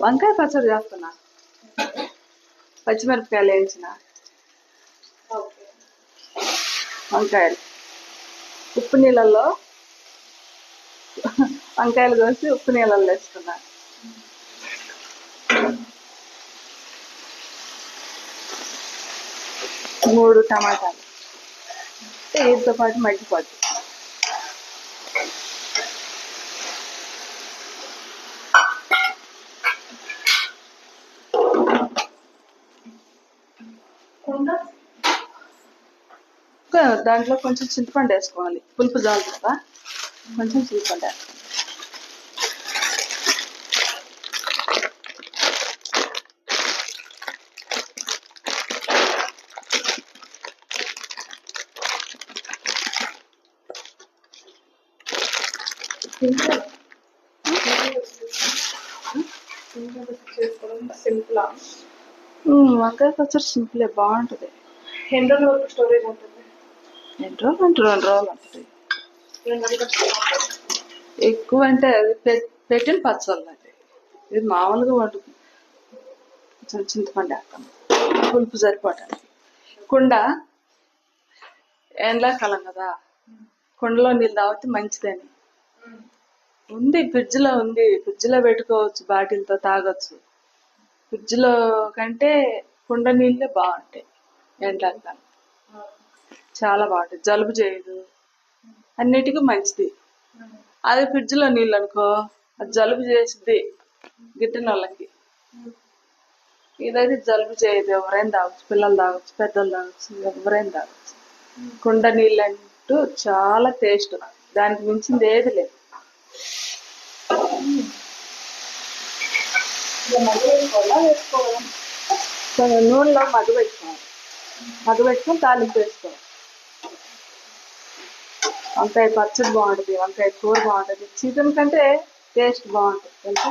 వంకాయ పచ్చడి చేస్తున్నా. పచ్చిమిరపకాయలు వేయించిన వంకాయలు. ఉప్పు నీళ్ళల్లో వంకాయలు కోసి ఉప్పు నీళ్ళల్లో వేసుకున్నా. మూడు టమాటాలు. వీటితో పాటు మగ్గిపోతుంది దాంట్లో కొంచెం చింతపండు వేసుకోవాలి. పులుపు జాలు కదా కొంచెం చింతపండు వంకాయ పచ్చడి సింపులే బాగుంటుంది. ఎన్ని రోజుల వరకు స్టోరేజ్ ఉంటుంది? ఎన్ని రోజులు అంటే రెండు రోజులు ఉంటుంది ఎక్కువ అంటే అది పె- పెట్టిన పచ్చళ్ళు అది ఇది మామూలుగా వండుకు చింతపండు వేస్తాం పులుపు సరిపోవటానికి. కుండ ఎండాకాలం కదా. కుండలో నీళ్ళు తాగితే మంచిదని. ఉంది ఫ్రిడ్జ్లో ఉంది. ఫ్రిడ్జ్లో పెట్టుకోవచ్చు బాటిల్తో తాగొచ్చు. ఫ్రిడ్జ్లో కంటే కుండ నీళ్ళే బాగుంటాయి ఎండాకాలం. చాలా బాగుంటుంది. జలుబు చేయదు. అన్నిటికీ మంచిది. అదే ఫ్రిడ్జ్లో నీళ్ళు అనుకో అది జలుబు చేసిద్ది గిట్టిన వాళ్ళకి ఇదైతే జలుబు చేయదు. ఎవరైనా తాగొచ్చు. పిల్లలు తాగొచ్చు పెద్దలు తాగొచ్చు ఎవరైనా తాగొచ్చు. కుండ నీళ్ళు అంటూ చాలా టేస్ట్. దానికి మించింది ఏది లేదు. నూనెలో మగ్గు పెట్టుకోవాలి మగ్గు పెట్టుకొని తాలింపు వేసుకోవాలి. వంకాయ పచ్చడి బాగుంటుంది వంకాయ కూర బాగుంటుంది. చికెన్ కంటే టేస్ట్ బాగుంటుంది తెలుసా?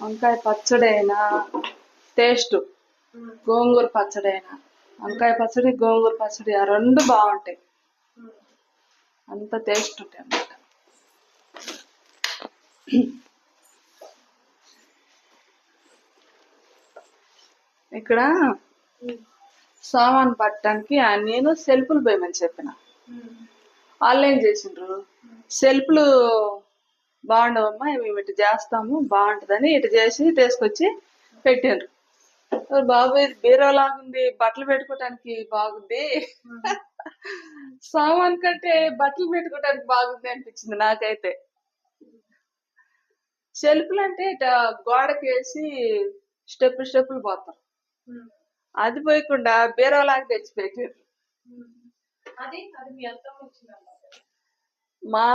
వంకాయ పచ్చడి అయినా టేస్ట్ గోంగూర పచ్చడి అయినా. వంకాయ పచ్చడి గోంగూర పచ్చడి ఆ రెండు బాగుంటాయి. అంత టేస్ట్ ఉంటాయి అన్నమాట. ఇక్కడ సామాన్ పట్టడానికి నేను సెల్ఫ్లు పోయమని చెప్పిన. ఆన్లైన్ చేసిండ్రు? సెల్ఫ్లు బాగుండవమ్మా మేము ఇటు చేస్తాము బాగుంటుందని ఇటు చేసి తీసుకొచ్చి పెట్టిండ్రు. బాబు ఇది బీరోలాగుంది బట్టలు పెట్టుకోవటానికి బాగుంది. సామాన్ కంటే బట్టలు పెట్టుకోవటానికి బాగుంది అనిపించింది నాకైతే. షెల్ఫ్లు అంటే ఇట గోడకి వేసి స్టెప్ స్టెప్పులు పోతాం. అది పోయకుండా బీరోలాగా తెచ్చి పెట్టారు అది అది మీ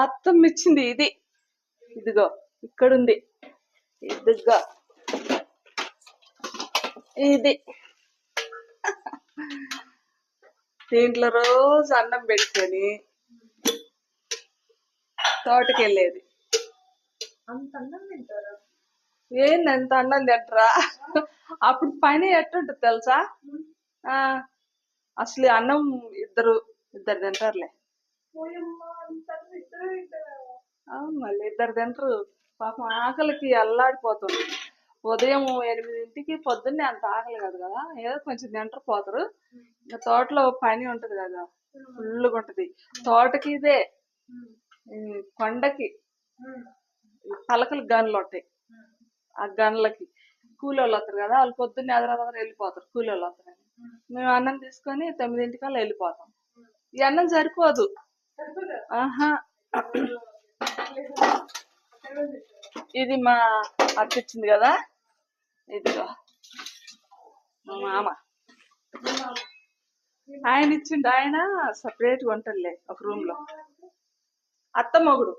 అత్తమ్మ ఇచ్చింది ఇది. ఇదిగో ఇక్కడుంది. ఇదిగో. ఇది. దీంట్లో రోజు అన్నం పెట్టుకొని తోటకి వెళ్ళేది అంత అన్నం తింటారా? ఏంది ఎంత అన్నం తింటరా? అప్పుడు పని ఎట్టుంటుంది తెలుసా? ఆ, అసలు అన్నం ఇద్దరు ఇద్దరు తింటారులే. మళ్ళీ ఇద్దరు తింటారు. పాపం ఆకలికి అల్లాడిపోతుంది ఉదయం ఎనిమిదింటికి పొద్దున్నే అంత ఆకలి కాదు కదా? ఏదో కొంచెం తింటారు పోతారు. తోటలో పని ఉంటది కదా? ఫుల్గా ఉంటది. తోటకి ఇదే కొండకి పలకలు గన్లు ఉంటాయి. ఆ గన్లకి. కూలి వాళ్ళు వస్తారు కదా వాళ్ళు పొద్దున్నే ఎదరదర వెళ్ళిపోతారు కూలి వాళ్ళు వస్తారని మేము అన్నం తీసుకొని తొమ్మిదింటికల్లా వెళ్ళిపోతాం. ఈ అన్నం సరిపోదు. ఆహా. ఇది మా అత్త ఇచ్చింది కదా. ఇదిగో. మా మామ. ఆయన ఇచ్చిండు. ఆయన సపరేట్ వంటలే ఒక రూమ్లో అత్త మొగుడు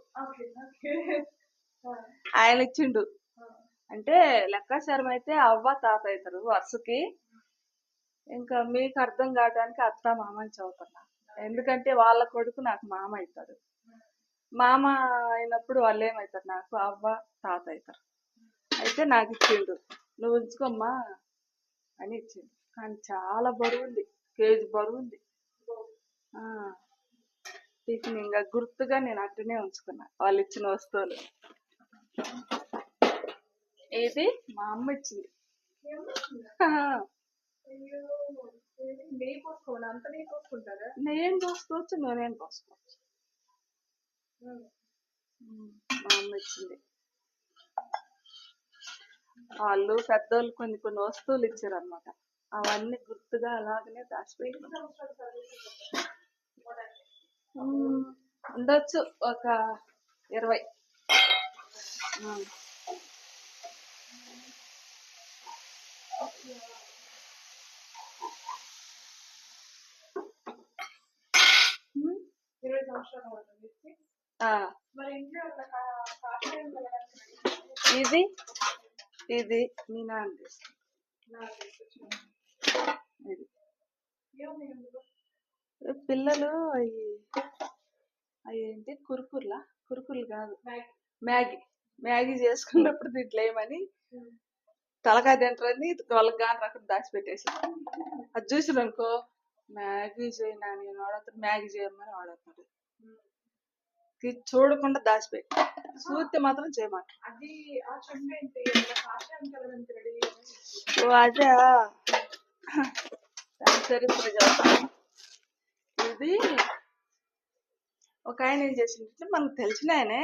ఆయన ఇచ్చిండు. అంటే లెక్కాచారం అయితే అవ్వ తాత అవుతారు వరుసకి. ఇంకా మీకు అర్థం కావడానికి అత్త మామ అని చదువుతున్నా. ఎందుకంటే వాళ్ళ కొడుకు నాకు మామ అవుతాడు. మామ అయినప్పుడు వాళ్ళు ఏమవుతారు? నాకు అవ్వ తాత అవుతారు. అయితే నాకు ఇచ్చిండు. నువ్వు ఉంచుకోమ్మా అని ఇచ్చిండు. కానీ చాలా బరువు ఉంది. కేజీ బరువు ఉంది. టిఫిన్ ఇంకా గుర్తుగా నేను అట్టనే ఉంచుకున్నా. వాళ్ళు ఇచ్చిన వస్తువులు. ఇది మా అమ్మ ఇచ్చింది అయ్యో ఏది? నెయ్యి పోసుకోవాలి? అంత నెయ్యి పోసుకుంటారా? నేను పోసుకోవచ్చు నూనె పోసుకోవచ్చు. మా అమ్మ ఇచ్చింది వాళ్ళు పెద్దోళ్ళు కొన్ని కొన్ని వస్తువులు ఇచ్చారు అనమాట అవన్నీ గుర్తుగా అలాగనే దాచిపోయి ఉండొచ్చు ఒక ఇరవై. ఇరవై సంవత్సరాలు అవుతుంది వెళ్ళడానికి ఇది? ఇది మీ నాన్న? పిల్లలు అవి అవి ఏంటి? కురుకుర్లా? కురుకుర్లు కాదు. మ్యాగీ. మ్యాగీ. చేసుకున్నప్పుడు దీంట్లో ఏమని ఉమ్. తలకాయ తింటారని వాళ్ళకి గాని రకం దాచిపెట్టేసి అది చూసిన అనుకో మ్యాగీ చేయనా నేను వాడతాడు మ్యాగీ చేయమని వాడతాడు ఇది చూడకుండా దాచిపెట్టి చూస్తే మాత్రం చేయమాట. అది చరిత్ర చెప్తాను ఇది ఒక ఆయన ఏం చేసిందంటే మనకు తెలిసిన ఆయనే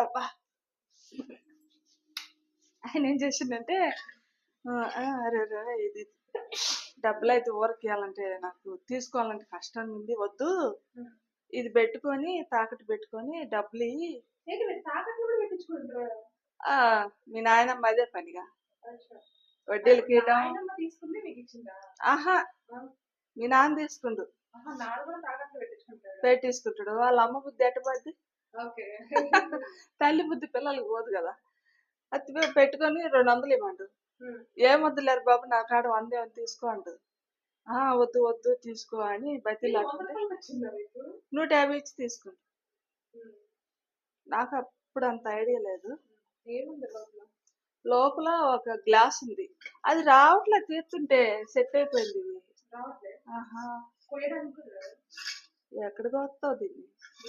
అబ్బా. ఆయన ఏం చేసిందంటే అరే ఇది డబ్బులు అయితే ఊరికి ఇవ్వాలంటే నాకు తీసుకోవాలంటే కష్టంగా ఉంది వద్దు. ఇది పెట్టుకొని తాకట్టు పెట్టుకొని డబ్బులు ఆ మీ నాయనమ్మ అదే పనిగా. ఇచ్చిందా? ఆహా మీ నాన్న తీసుకుండు. పెట్టించుకుంటాడు. వాళ్ళ అమ్మ బుద్ధి ఎట్టబద్ది? ఓకే. తల్లి బుద్ధి పిల్లలకి పోదు కదా. అది పెట్టుకొని రెండు వందలు ఇవ్వండు. ఏం వద్దులేరు బాబు నా కాడ వందే తీసుకో ఆ వద్దు వద్దు తీసుకో అని బతిలా మీకు? నూట యాభై ఇచ్చి తీసుకుండు. నాకు అప్పుడు అంత ఐడియా లేదు. లోపల? ఒక గ్లాస్ ఉంది. అది రావట్లే తీర్చుంటే సెట్ అయిపోయింది. ఎక్కడికి వస్తావు దీన్ని.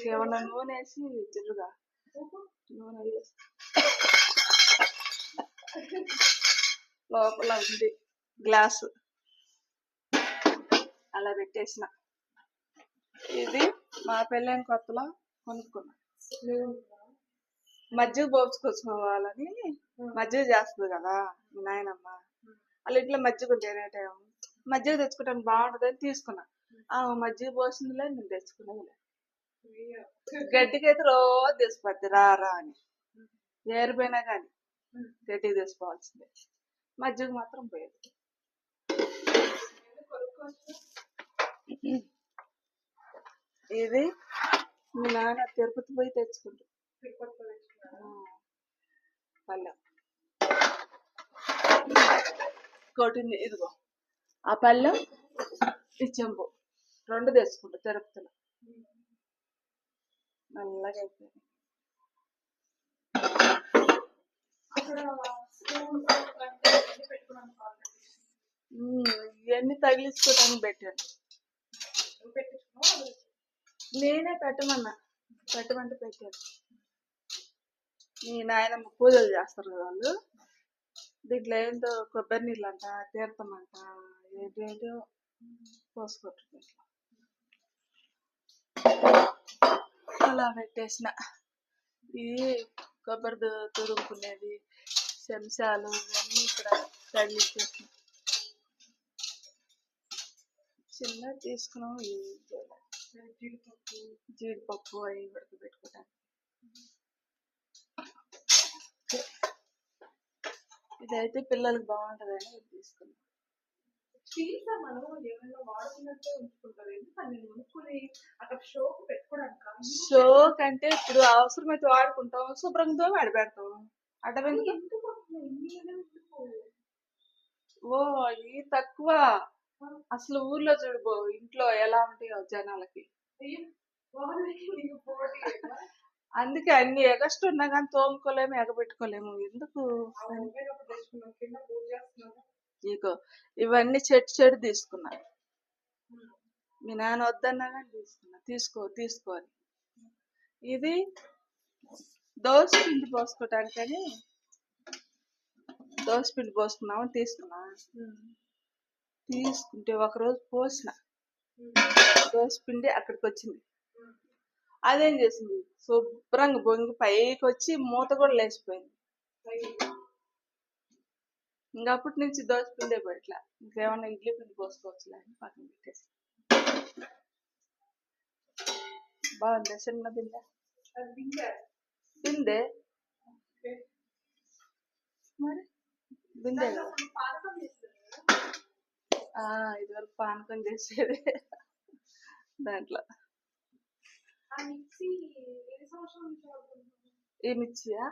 ఏమన్నా నూనె వేసి ఊహు. నూనె వేసి లోపల ఉంది. గ్లాసు. అలా పెట్టేసిన. ఇది మా పెళ్ళైన కొత్తలో కొనుక్కున్నా. మజ్జిగ పోసుకొచ్చుకోవాలని మజ్జిగ చేస్తుంది కదా మీ నాయనమ్మ. వాళ్ళ ఇంట్లో మజ్జిగ ఉంటేనే టైం మజ్జిగ తెచ్చుకోవడానికి బాగుంటుందని తీసుకున్నా. ఆ మజ్జిగ పోసిందిలే నేను తెచ్చుకున్నదిలే గడ్డికైతే రోజు తీసుకుపోద్ది రా రా అని. ఏరిపోయినా కానీ. గడ్డికి తీసుకోవాల్సిందే మజ్జిగ మాత్రం పోయేది. ఇది మీ నాన్న తిరుపతి పోయి తెచ్చుకుంటు. తిరుపతిలో కొట్టింది ఇదిగో. ఆ పళ్ళెం ఈ చెంబు. రెండు తెచ్చుకుంటా తిరుపతిలో. నల్లగా అయిపోయింది. ఇవన్నీ తగిలించుకోవటానికి పెట్టాను. నేనే పెట్టమన్నా. పెట్టమంటే పెట్టాను. మీ నాయనమ్మ పూజలు చేస్తారు కదా వాళ్ళు. దీంట్లో ఏంటో కొబ్బరి నీళ్ళు అంట తీర్థం అంట ఏంటేంటో పోసుకుంటుంది అలా పెట్టేసిన. ఇది కొబ్బరి తురుముకునేది చెంచాలు ఇవన్నీ ఇక్కడ తగిలిచ్చేసిన చిన్న తీసుకున్నాం జీడిపప్పు. జీడిపప్పు అవి ఉడకబెట్టుకోవడానికి ఇదైతే పిల్లలకి బాగుంటుందని తీసుకున్నాం స్టీల్ మనం ఏమైనా వాడుకున్నట్టే ఉంచుకుంటారు. ఎందుకని నేను కొనుక్కుని అక్కడ షోకు పెట్టుకోవడానికి షో కంటే ఇప్పుడు అవసరమైతే వాడుకుంటాం ఎందుకు ఇన్ని ఏమైనా ఎందుకు? ఓ ఈ తక్కువ. అసలు ఊర్లో చూడుబో ఇంట్లో ఎలా ఉంటాయో జనాలకి? అందుకే అన్ని ఎగస్ట్ ఉన్నా కానీ తోముకోలేము ఎగబెట్టుకోలేము. ఎందుకు? ఇగో ఇవన్నీ చెట్టు చెట్టు తీసుకున్నా. మీ నాన్న వద్దన్నా కానీ తీసుకున్నా. తీసుకో తీసుకోవాలి ఇది దోశ పిండి పోసుకోవటానికని దోశ పిండి పోసుకున్నామని తీసుకున్నా. తీసుకుంటే ఒకరోజు పోసిన. దోశ పిండి అక్కడికి వచ్చింది అదేం చేసింది? శుభ్రంగా బొంగి పైకి వచ్చి మూత కూడా లేచిపోయింది. ఇంకా అప్పటి నుంచి పిండే పెట్టలే ఇంకేమన్నా ఇడ్లీ పిండి పోసుకోవచ్చులే అని పక్కన పెట్టేసి. బాగుంది చిన్న బిందె బిందె. మరి? బిందె కదా. దాంట్లో పానకం చేసేది. దాంట్లో? ఈ మిర్చియా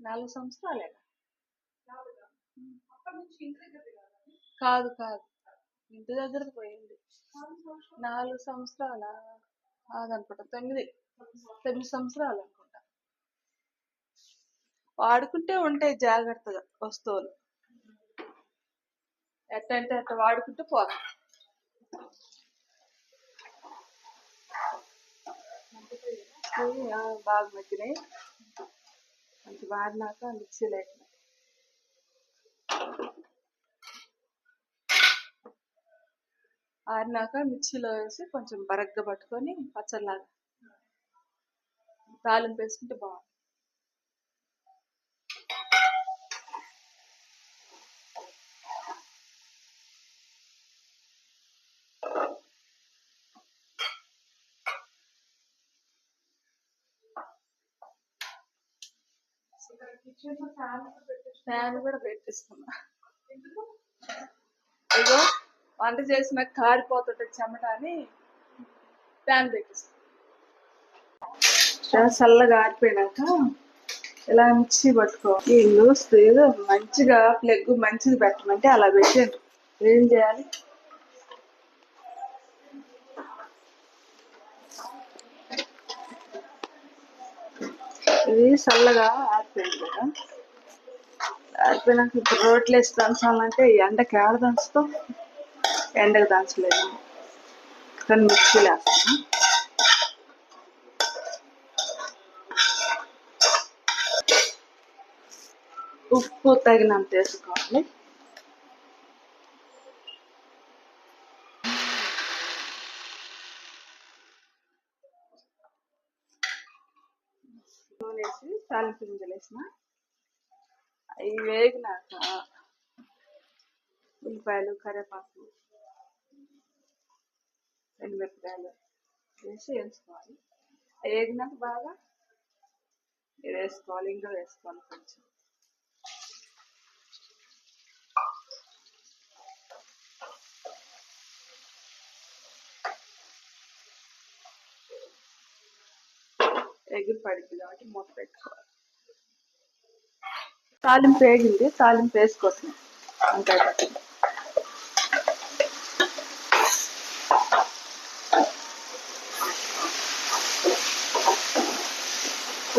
నాలుగు సంవత్సరాలే. దగ్గర కాదా? కాదు ఇంటి దగ్గరకు పోయింది. నాలుగు సంవత్సరాలు? కాదనుకుంటా. తొమ్మిది. తొమ్మిది సంవత్సరాలు. అనుకుంటా. వాడుకుంటే ఉంటాయి జాగ్రత్తగా వస్తువులు. ఎట్ట అంటే అట్ట వాడుకుంటే ఆ, బాగా మగ్గినాయి మంచి వాడినాక మిక్సీలో వేసిన. ఆరినాక మిక్సీలో వేసి కొంచెం బరగ్గా పట్టుకొని పచ్చడిలాగా తాలింపు వేసుకుంటే బాగుంది ఫ్యాన్ కూడా ఫ్యాన్ కూడా పెట్టిస్తున్నా. ఇగో వంట చేసిన కారిపోతుంటే చెమట అని ఫ్యాన్ పెట్టిస్తున్నా. చల్లగా ఆరిపోయినాక ఇలా మిక్సీ పట్టుకో. ఈ లూస్ మంచిగా ప్లగ్ మంచిది పెట్టమంటే అలా పెట్టాను ఏం చేయాలి? ఇది చల్లగా ఆరిపోయింది కదా. ఆరిపోయినాక ఇప్పుడు రోట్లు వేసి దంచాలంటే ఈ ఎండకి ఆడ దంచుతాం ఎండకు దంచలేదు కానీ మిక్సీలో వేస్తాను. ఉప్పు తగినంత వేసుకోవాలి నూనె వేసి గింజలు వేసిన అవి వేగినాక ఉల్లిపాయలు కరివేపాకు ఎండుమిరపకాయలు వేసి వేసుకోవాలి అవి వేగినాక బాగా వేసుకోవాలి ఇంకా వేసుకోవాలి కొంచెం. ఎగిరి పడింది కాబట్టి మూత పెట్టుకోవాలి. తాలింపు వేగింది తాలింపు వేసుకోవచ్చు. వంకాయ పచ్చడి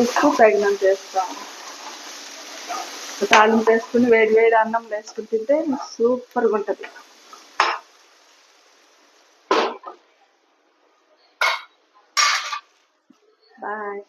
ఉప్పు తగినంత వేస్తాము. తాలింపు వేసుకుని వేడి వేడి అన్నం వేసుకుని తింటే సూపర్గా ఉంటుంది. బాయ్.